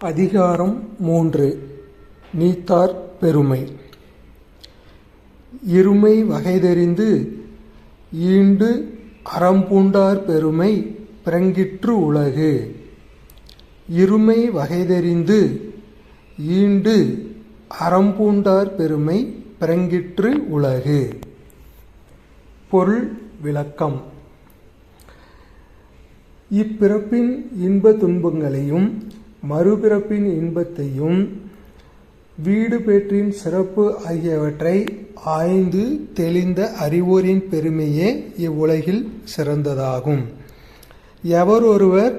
அதிகாரம் மூன்று. நீத்தார் பெருமை. இருமை வகைதெரிந்து ஈண்டு அறம்பூண்டார் பெருமை பிறங்கிற்று உலகு. இருமை வகைதெரிந்து ஈண்டு அறம்பூண்டார் பெருமை பிறங்கிற்று உலகு. பொருள் விளக்கம். இப்பிறப்பின் இன்ப துன்பங்களையும் மறுபிறப்பின் இன்பத்தையும் வீடு பேற்றின் சிறப்பு ஆகியவற்றை ஆய்ந்து தெளிந்த அறிவோரின் பெருமையே இவ்வுலகில் சிறந்ததாகும். எவர் ஒருவர்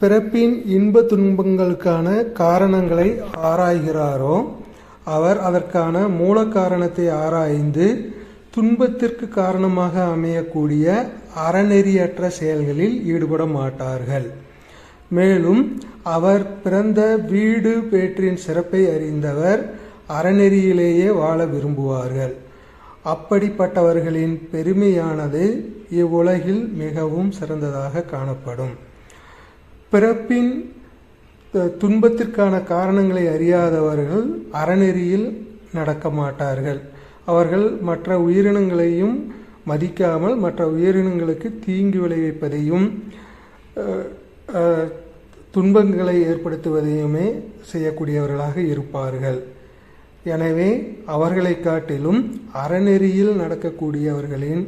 பிறப்பின் இன்ப துன்பங்களுக்கான காரணங்களை ஆராய்கிறாரோ அவர் அதற்கான மூல காரணத்தை ஆராய்ந்து துன்பத்திற்கு காரணமாக அமையக்கூடிய அறநெறியற்ற செயல்களில் ஈடுபட மாட்டார்கள். மேலும் அவர் பிறந்த வீடு பேற்றின் சிறப்பை அறிந்தவர் அறநெறியிலேயே வாழ விரும்புவார்கள். அப்படிப்பட்டவர்களின் பெருமையானது இவ்வுலகில் மிகவும் சிறந்ததாக காணப்படும். பிறப்பின் துன்பத்திற்கான காரணங்களை அறியாதவர்கள் அறநெறியில் நடக்க மாட்டார்கள். அவர்கள் மற்ற உயிரினங்களையும் மதிக்காமல் மற்ற உயிரினங்களுக்கு தீங்கு விளைவிப்பதையும் துன்பங்களை ஏற்படுத்துவதையுமே செய்யக்கூடியவர்களாக இருப்பார்கள். எனவே அவர்களை காட்டிலும் அறநெறியில் நடக்கக்கூடியவர்களின்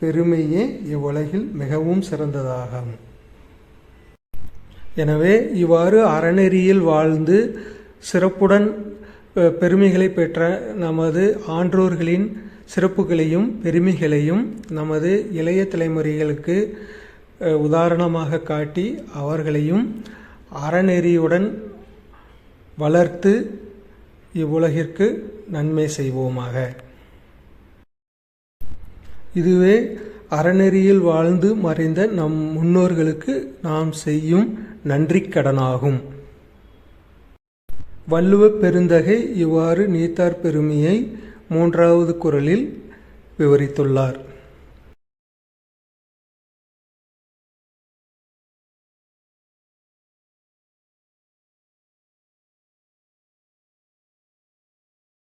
பெருமையே இவ்வுலகில் மிகவும் சிறந்ததாகும். எனவே இவ்வாறு அறநெறியில் வாழ்ந்து சிறப்புடன் பெருமைகளை பெற்ற நமது ஆன்றோர்களின் சிறப்புகளையும் பெருமைகளையும் நமது இளைய தலைமுறைகளுக்கு உதாரணமாக காட்டி அவர்களையும் அறநெறியுடன் வளர்த்து இவ்வுலகிற்கு நன்மை செய்வோமாக. இதுவே அறநெறியில் வாழ்ந்து மறைந்த நம் முன்னோர்களுக்கு நாம் செய்யும் நன்றிக் கடனாகும். வள்ளுவ பெருந்தகை இவ்வாறு நீத்தார் பெருமையை மூன்றாவது குரலில் விவரித்துள்ளார்.